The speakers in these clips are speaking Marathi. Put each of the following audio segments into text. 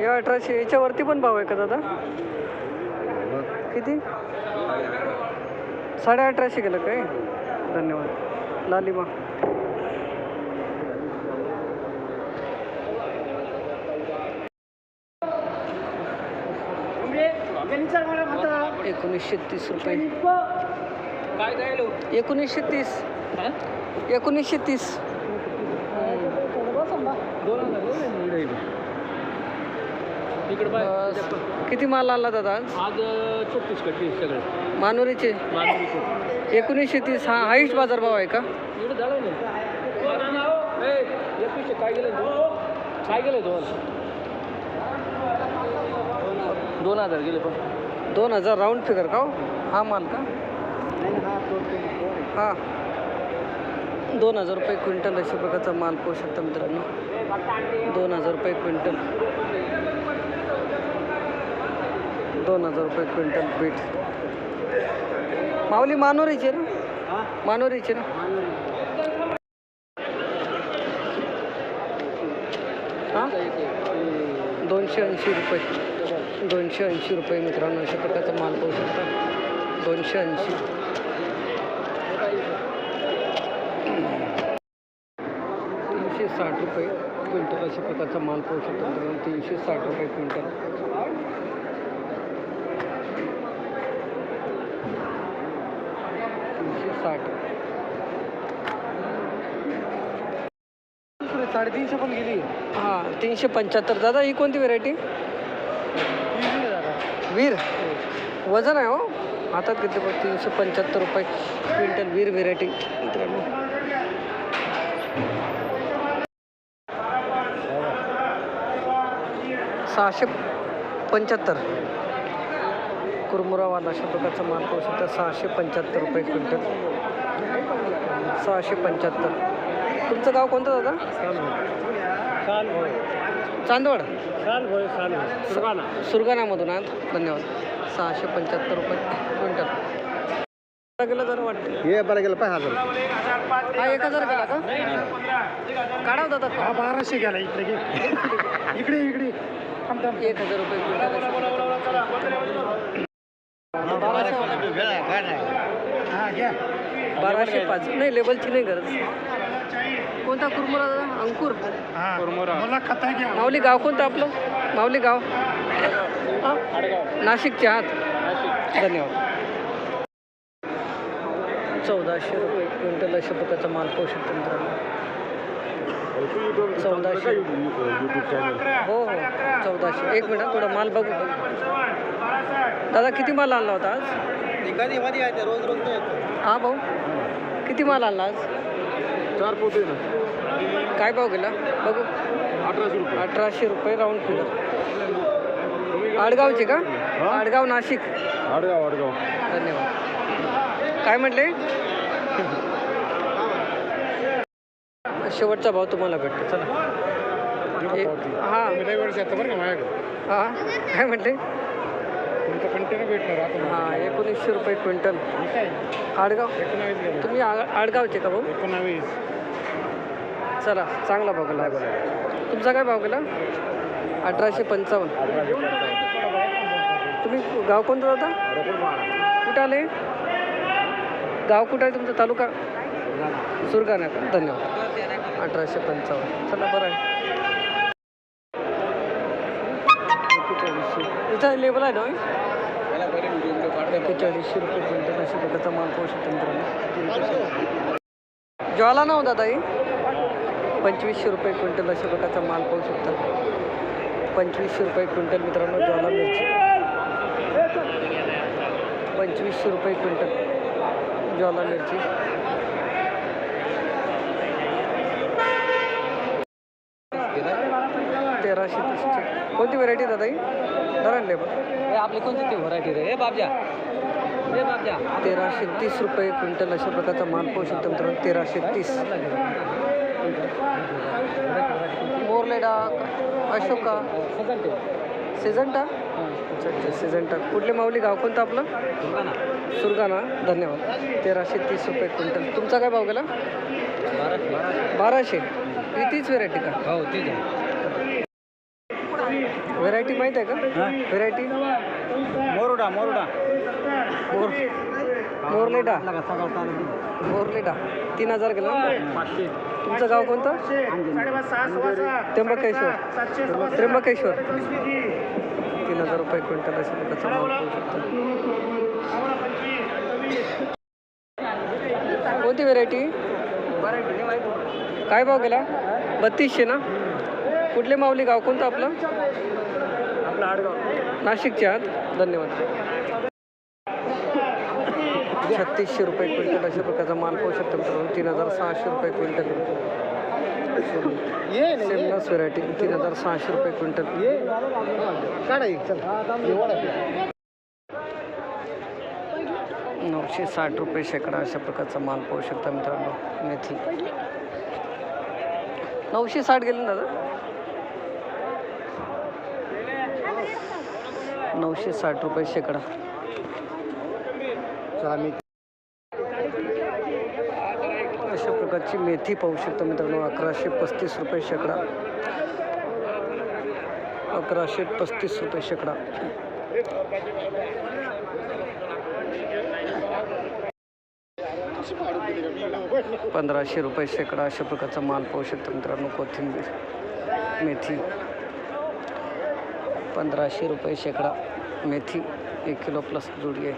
या अठराशे याच्यावरती पण भाव आहे का दादा किती? साडे अठराशे गेलं काय? धन्यवाद. लालिमा. एकोणीसशे तीस रुपये. एकोणीसशे तीस. एकोणीसशे तीस. बस. किती माल आला दादा आज? छत्तीस कट्टी सगळे. मानुरीचे? एकोणीसशे तीस. हा हाईस्ट बाजारभाव आहे का? एवढं झालं नाही. एकवीसशे काय गेलं काय गेलं दोन दोन हजार गेले पण. दोन हजार राऊंड फिगर का हो? हा माल का? हा. दोन हजार रुपये क्विंटल अशा प्रकारचा माल पाहू शकता मित्रांनो दोन हजार रुपये क्विंटल. दोन हजार रुपये क्विंटल बीट. माऊली मानोरीचे ना? मानोरीचे ना? हां? दोनशे ऐंशी रुपये. दोनशे ऐंशी रुपये मित्रांनो अशा प्रकारचा माल पाहू शकता. दोनशे ऐंशी. तीनशे साठ रुपये क्विंटल अशा प्रकारचा माल पाहू शकता. मित्रांनो तीनशे साठ रुपये क्विंटल. साठ. साडेतीनशे पण गेली. हां तीनशे पंच्याहत्तर. दादा ही कोणती व्हेरायटी वीर वजन आहे हो? हातात घेतले पण तीनशे पंच्याहत्तर रुपये. क्विंटल वीर व्हेरायटी सहाशे पंच्याहत्तर. कुरमुरावाला अशा प्रकारचा माल पाहू शकता सहाशे पंच्याहत्तर रुपये क्विंटल. सहाशे पंच्याहत्तर. तुमचं गाव कोणतं दादा? चांदवड. सुरगाणा सुरगाणामधून आहात? धन्यवाद. सहाशे पंच्याहत्तर रुपये क्विंटल. गेलं जर वाटतं हे बरं गेलं पाच हजार हा एक हजार गेला का? काढा हो दादा. हा बाराशे गेला इकडे. इकडे इकडे. एक हजार रुपये क्विंटल बाराशे पाच. नाही लेबलची नाही गरज. कोणता कुरमुरा दादा? अंकुर. हा मला खाता घ्या. माऊली गाव कोणतं आपलं? माऊली गाव? नाशिकचे आहात धन्यवाद. चौदाशे रुपये क्विंटल अशा प्रकारचा माल पाहू शकतो मित्रांनो चौदाशे. हो हो चौदाशे. एक मिनिट थोडा माल बघू. दादा किती माल आणला होता आज? रोज रोज हा भाऊ. किती माल आणला आज? चार पोते ना. काय भाव गेला? बघू. अठराशे रुपये. अठराशे रुपये राऊंड फिगर आडगावचे का? आडगाव नाशिक. आडगाव आडगाव. धन्यवाद. काय म्हटले? शेवटचा भाव तुम्हाला भेटतो. चला. हा हा. काय आता हा एकोणीसशे रुपये क्विंटल. आडगाव? तुम्ही आडगावचे का भाऊ? एकोणावीस. चला चांगला भाव गेला. तुमचा काय भाव गेला? अठराशे पंचावन्न. तुम्ही गाव कोणतं जाता कुठं आले? गाव कुठं आहे तुमचा? तालुका? सुरगाणा. धन्यवाद. अठराशे पंचावन्न. चला बरं आहे. इथं लेबल आहे ना एकेचाळीसशे रुपये क्विंटल. असे प्रकारचा माल पाहू शकतो मित्रांनो. ज्वाला ना दादा ताई पंचवीसशे रुपये क्विंटल अशा प्रकारचा माल पाहू शकता. पंचवीसशे रुपये क्विंटल मित्रांनो ज्वाला मिरची. पंचवीसशे रुपये क्विंटल ज्वाला मिरची तेराशे तीसची कोणती व्हरायटी दादा ही धरण लेबर आपली कोणती ती व्हरायटी रे बाबजा रे बाबजा तेराशे तीस रुपये क्विंटल अशा प्रकारचा माल पाहू शकतो मित्रांनो. तेराशे तीस. मोरलेडा अशोका. सिजंटा. अच्छा अच्छा सिजंटा. कुठले माऊली गाव? कोणतं आपलं? सुरगाणा. धन्यवाद. तेराशे तीस रुपये क्विंटल. तुमचा काय भाव गेला? बाराशे. ही तीच व्हेरायटी का? हो तीच आहे. व्हेरायटी माहीत आहे का? व्हेरायटी मोरुडा मोरुडा. मोर मोरलेडा मोरलेडा तीन हजार गेला? तुमचं गाव कोणतं? त्र्यंबकेश्वर. त्र्यंबकेश्वर. तीन हजार रुपये क्विंटल अशा प्रकारचा माल पाहू शकतो कोणती व्हेरायटी काय भाव गेला? बत्तीसशे ना? कुठले माऊली गाव? कोणतं आपलं? आपला आडगाव नाशिकचे आहात धन्यवाद. छत्तीसशे रुपये क्विंटल अशा प्रकारचा माल पाहू शकतो मित्रांनो. तीन हजार सहाशे रुपये क्विंटल. सेमनस व्हेरायटी तीन हजार सहाशे रुपये क्विंटल. नऊशे साठ रुपये शेकडा अशा प्रकारचा माल पाहू शकता मित्रांनो. मेथी. नऊशे साठ गेले ना दादा? नऊशे साठ रुपये शेकडा. अशा प्रकारची मेथी पाहू शकता मित्रांनो अकराशे पस्तीस रुपये शेकडा. अकराशे पस्तीस रुपये शेकडा. पंधराशे रुपये शेकडा अशा प्रकारचा माल पाहू शकता मित्रांनो कोथिंबीर मेथी. पंधराशे रुपये शेकडा मेथी एक किलो प्लस जोडी आहे.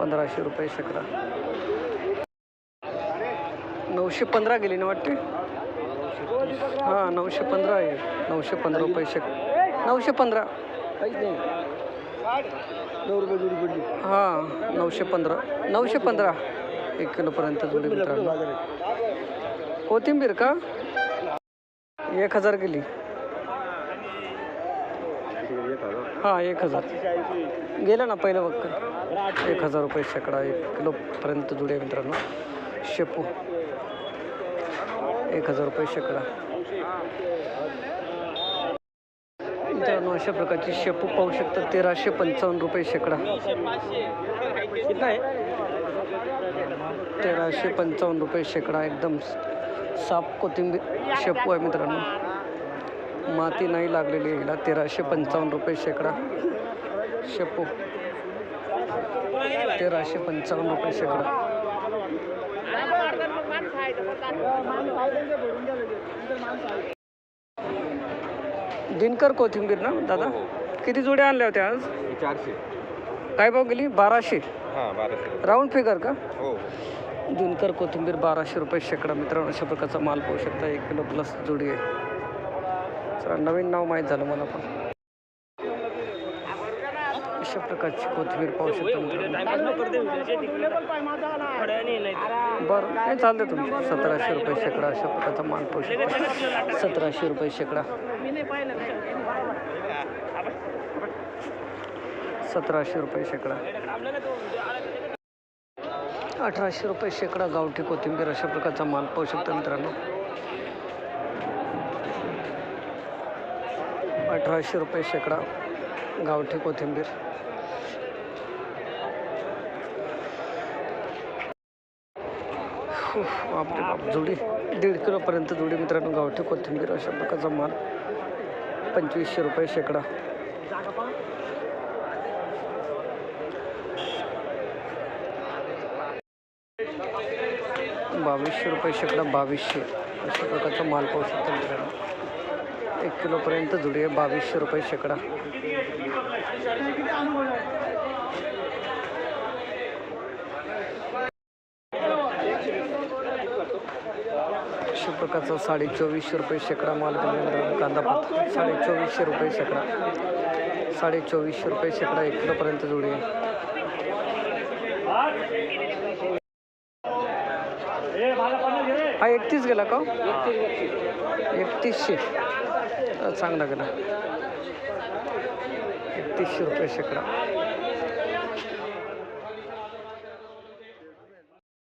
पंधराशे रुपये शेकडा. नऊशे पंधरा गेली ना वाटते? हां नऊशे पंधरा आहे. नऊशे पंधरा रुपये शेक नऊशे पंधरा. हां नऊशे पंधरा. नऊशे पंधरा. एक किलोपर्यंत जोडी मित्रांनो. कोथिंबीर का? एक हजार गेली हां एक हजार. गेलं ना पहिलं बघ एक हजार रुपये शेकडा एक किलोपर्यंत जुडे मित्रांनो. शेपू. एक हजार रुपये शेकडा. मित्रांनो अशा प्रकारची शेपू पाहू शकतात तेराशे पंचावन्न रुपये शेकडा. तेराशे पंचावन्न रुपये शेकडा एकदम साफ कोथिंबीर शेपू आहे मित्रांनो. माती नाही लागलेली आहे हिला. तेराशे पंचावन्न रुपये शेकडा शेपू. तेराशे पंचावन्न रुपये शेकडा. दिनकर कोथिंबीर ना दादा? किती जोड्या आणल्या होत्या आज? चारशे. काय भाव गेली? बाराशे. हां बाराशे. राऊंड फिगर का? हो. दिनकर कोथिंबीर बाराशे रुपये शेकडा मित्रांनो अशा प्रकारचा माल पाहू शकता. एक किलो प्लस जोडी आहे. चला नवीन नाव माहीत झालं मला पण. अशा प्रकारची कोथिंबीर पाहू शकता बरं नाही चालते तुमचे. सतराशे रुपये शेकडा अशा प्रकारचा माल पाहू शकता. सतराशे रुपये शेकडा. सतराशे रुपये शेकडा. अठराशे रुपये शेकडा गावठी कोथिंबीर अशा प्रकारचा माल पाहू शकता मित्रांनो. अठराशे रुपये शेकडा गावठी कोथिंबीर. उफ, बापरे बाप जुडी दीड किलोपर्यंत जुडी मित्रांनो गावठी कोथिंबीर अशा प्रकारचा माल. पंचवीसशे रुपये शेकडा. बावीसशे रुपये शेकडा बावीसशे. अशा प्रकारचा माल पाहू शकता मित्रांनो. एक किलोपर्यंत जुडी आहे बावीसशे रुपये शेकडा. अशा प्रकारचा साडे चोवीसशे रुपये शेकडा माल मित्रांनो कांदा पात. साडे चोवीसशे रुपये शेकडा. साडे चोवीसशे रुपये शेकडा एक किलोपर्यंत जुडी आहे हा एकतीस गेला का? एकतीसशे चांगला गेला. एकतीसशे रुपये शेकडा.